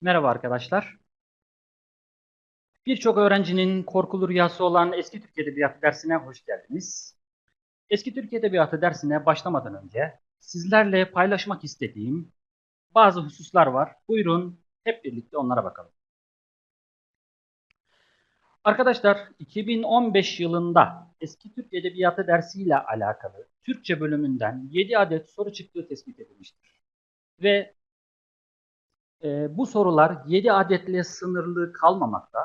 Merhaba arkadaşlar. Birçok öğrencinin korkulu rüyası olan Eski Türk Edebiyatı dersine hoş geldiniz. Eski Türk Edebiyatı dersine başlamadan önce sizlerle paylaşmak istediğim bazı hususlar var. Buyurun hep birlikte onlara bakalım. Arkadaşlar 2015 yılında Eski Türk Edebiyatı dersiyle alakalı Türkçe bölümünden 7 adet soru çıktığı tespit edilmiştir. Ve e, bu sorular 7 adetle sınırlı kalmamakta.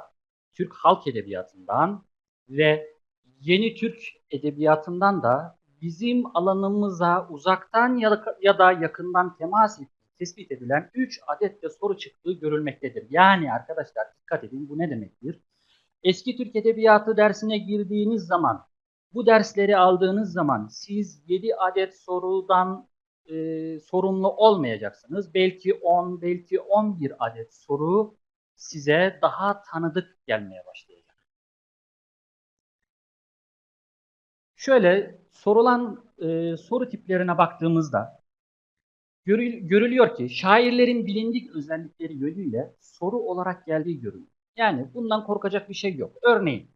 Türk halk edebiyatından ve yeni Türk edebiyatından da bizim alanımıza uzaktan ya da, ya da yakından temas ettiği tespit edilen 3 adet de soru çıktığı görülmektedir. Yani arkadaşlar dikkat edin bu ne demektir? Eski Türk Edebiyatı dersine girdiğiniz zaman, bu dersleri aldığınız zaman siz 7 adet sorudan e, sorumlu olmayacaksınız. Belki 10, belki 11 adet soru size daha tanıdık gelmeye başlayacak. Şöyle sorulan e, soru tiplerine baktığımızda görül, görülüyor ki şairlerin bilindik özellikleri yönüyle soru olarak geldiği görülüyor. Yani bundan korkacak bir şey yok. Örneğin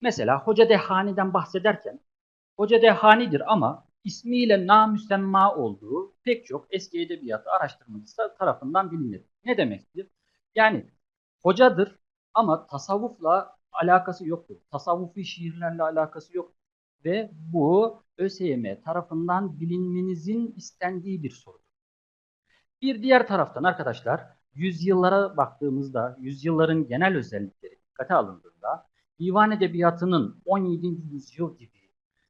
mesela Hoca Dehani'den bahsederken Hoca Dehani'dir ama ismiyle namüsemma olduğu pek çok eski edebiyatı araştırmacısı tarafından bilinir. Ne demektir? Yani hocadır ama tasavvufla alakası yoktur. Tasavvufi şiirlerle alakası yoktur. Ve bu ÖSYM tarafından bilinmenizin istendiği bir sorudur. Bir diğer taraftan arkadaşlar yüzyıllara baktığımızda yüzyılların genel özellikleri dikkate alındığında divan edebiyatının 17. yüzyıl gibi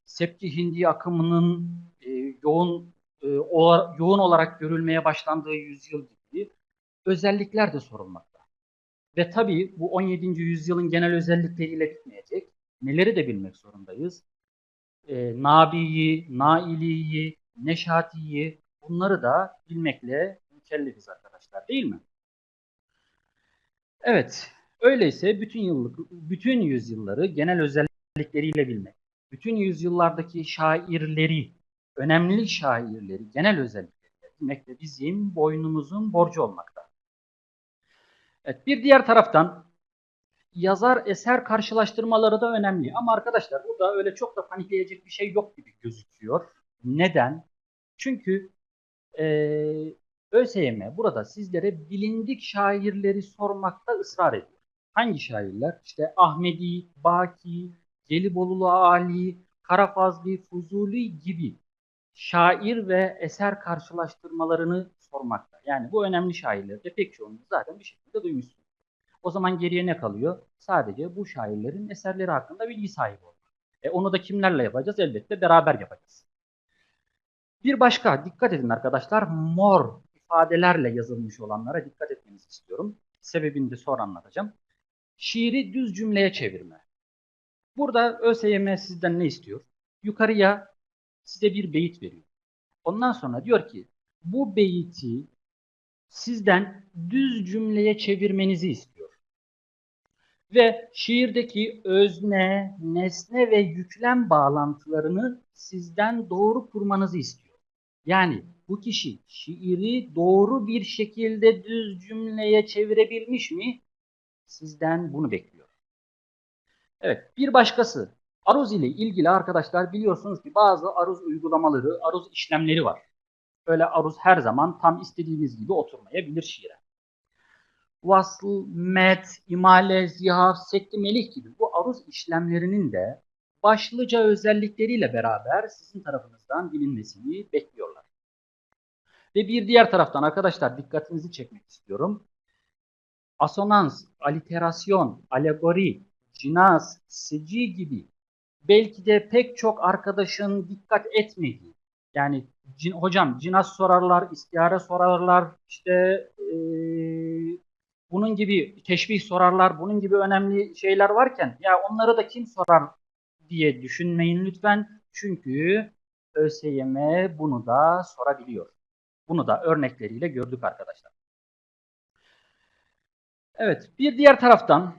Sepki Hindi akımının e, yoğun e, o, yoğun olarak görülmeye başlandığı yüzyıl gibi özellikler de sorulmakta. Ve tabii bu 17. yüzyılın genel özellikleriyle bitmeyecek. Neleri de bilmek zorundayız. E, Nabi'yi, Naili'yi, Neşati'yi bunları da bilmekle mükellefiz arkadaşlar değil mi? Evet, öyleyse bütün yıllık, bütün yüzyılları genel özellikleriyle bilmek, bütün yüzyıllardaki şairleri, önemli şairleri, genel özellikleri bilmek de bizim boynumuzun borcu olmakta. Evet, bir diğer taraftan yazar eser karşılaştırmaları da önemli. Ama arkadaşlar burada öyle çok da panikleyecek bir şey yok gibi gözüküyor. Neden? Çünkü e, ÖSYM burada sizlere bilindik şairleri sormakta ısrar ediyor. Hangi şairler? İşte Ahmedi, Baki, Gelibolulu Ali, Karafazlı, Fuzuli gibi şair ve eser karşılaştırmalarını sormakta. Yani bu önemli şairlerde pek çoğunu zaten bir şekilde duymuşsunuz. O zaman geriye ne kalıyor? Sadece bu şairlerin eserleri hakkında bilgi sahibi olmak. E onu da kimlerle yapacağız? Elbette beraber yapacağız. Bir başka dikkat edin arkadaşlar mor ifadelerle yazılmış olanlara dikkat etmenizi istiyorum. Sebebini de sonra anlatacağım. Şiiri düz cümleye çevirme. Burada ÖSYM sizden ne istiyor? Yukarıya size bir beyit veriyor. Ondan sonra diyor ki bu beyti sizden düz cümleye çevirmenizi istiyor. Ve şiirdeki özne, nesne ve yüklem bağlantılarını sizden doğru kurmanızı istiyor. Yani bu kişi şiiri doğru bir şekilde düz cümleye çevirebilmiş mi? Sizden bunu bekliyor. Evet, bir başkası. Aruz ile ilgili arkadaşlar biliyorsunuz ki bazı aruz uygulamaları, aruz işlemleri var. Öyle aruz her zaman tam istediğiniz gibi oturmayabilir şiire. Vasıl, met, imale, zihaf, sekli, melih gibi bu aruz işlemlerinin de başlıca özellikleriyle beraber sizin tarafınızdan bilinmesini bekliyorlar. Ve bir diğer taraftan arkadaşlar dikkatinizi çekmek istiyorum. Asonans, aliterasyon, alegori, cinas, seci gibi belki de pek çok arkadaşın dikkat etmediği yani cin, hocam cinas sorarlar, istihare sorarlar, işte e, bunun gibi teşbih sorarlar, bunun gibi önemli şeyler varken ya onları da kim sorar diye düşünmeyin lütfen. Çünkü ÖSYM bunu da sorabiliyor. Bunu da örnekleriyle gördük arkadaşlar. Evet, bir diğer taraftan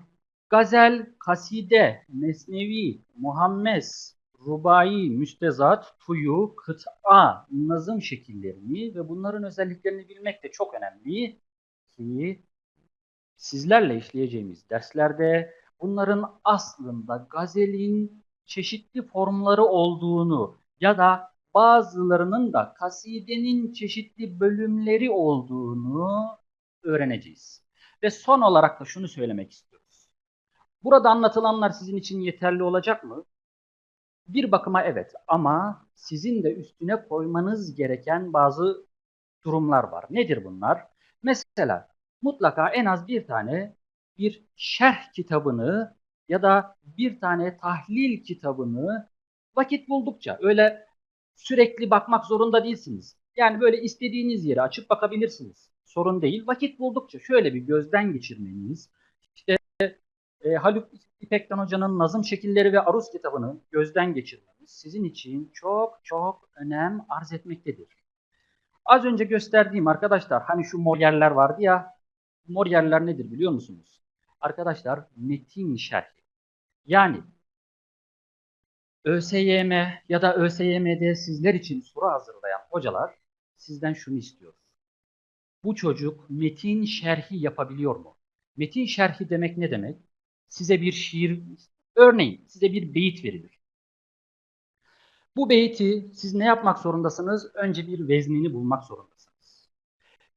gazel, kaside, mesnevi, muhammes, rubai, müstezat, tuyu, kıta, nazım şekillerini ve bunların özelliklerini bilmek de çok önemli ki sizlerle işleyeceğimiz derslerde bunların aslında gazelin çeşitli formları olduğunu ya da bazılarının da kasidenin çeşitli bölümleri olduğunu öğreneceğiz. Ve son olarak da şunu söylemek istiyoruz. Burada anlatılanlar sizin için yeterli olacak mı? Bir bakıma evet ama sizin de üstüne koymanız gereken bazı durumlar var. Nedir bunlar? Mesela mutlaka en az bir tane bir şerh kitabını ya da bir tane tahlil kitabını vakit buldukça öyle sürekli bakmak zorunda değilsiniz. Yani böyle istediğiniz yere açıp bakabilirsiniz. Sorun değil. Vakit buldukça şöyle bir gözden geçirmeniz, e, Haluk İpekten Hoca'nın Nazım Şekilleri ve Aruz kitabını gözden geçirmeniz sizin için çok çok önem arz etmektedir. Az önce gösterdiğim arkadaşlar hani şu mor yerler vardı ya, mor nedir biliyor musunuz? Arkadaşlar metin şerhi. Yani ÖSYM ya da ÖSYM'de sizler için soru hazırlayan hocalar sizden şunu istiyor. Bu çocuk metin şerhi yapabiliyor mu? Metin şerhi demek ne demek? Size bir şiir, örneğin size bir beyit verilir. Bu beyti siz ne yapmak zorundasınız? Önce bir veznini bulmak zorundasınız.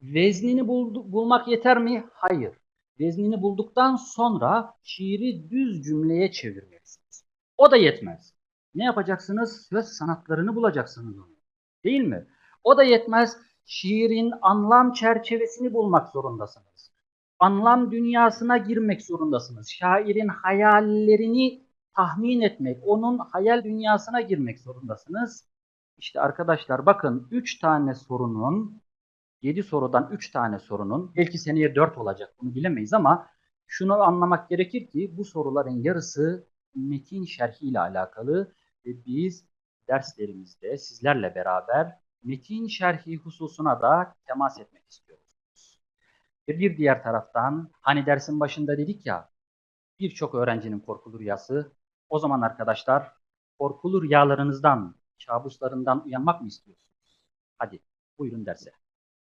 Veznini bul bulmak yeter mi? Hayır. Veznini bulduktan sonra şiiri düz cümleye çevirmelisiniz. O da yetmez. Ne yapacaksınız? Söz sanatlarını bulacaksınız onu. Değil mi? O da yetmez. Şiirin anlam çerçevesini bulmak zorundasınız. Anlam dünyasına girmek zorundasınız. Şairin hayallerini tahmin etmek, onun hayal dünyasına girmek zorundasınız. İşte arkadaşlar bakın 3 tane sorunun 7 sorudan 3 tane sorunun belki seneye 4 olacak bunu bilemeyiz ama şunu anlamak gerekir ki bu soruların yarısı metin şerhi ile alakalı ve biz derslerimizde sizlerle beraber metin şerhi hususuna da temas etmek istiyoruz. Bir diğer taraftan hani dersin başında dedik ya birçok öğrencinin korkulu rüyası o zaman arkadaşlar korkulu rüyalarınızdan, kabuslarından uyanmak mı istiyorsunuz? Hadi buyurun derse.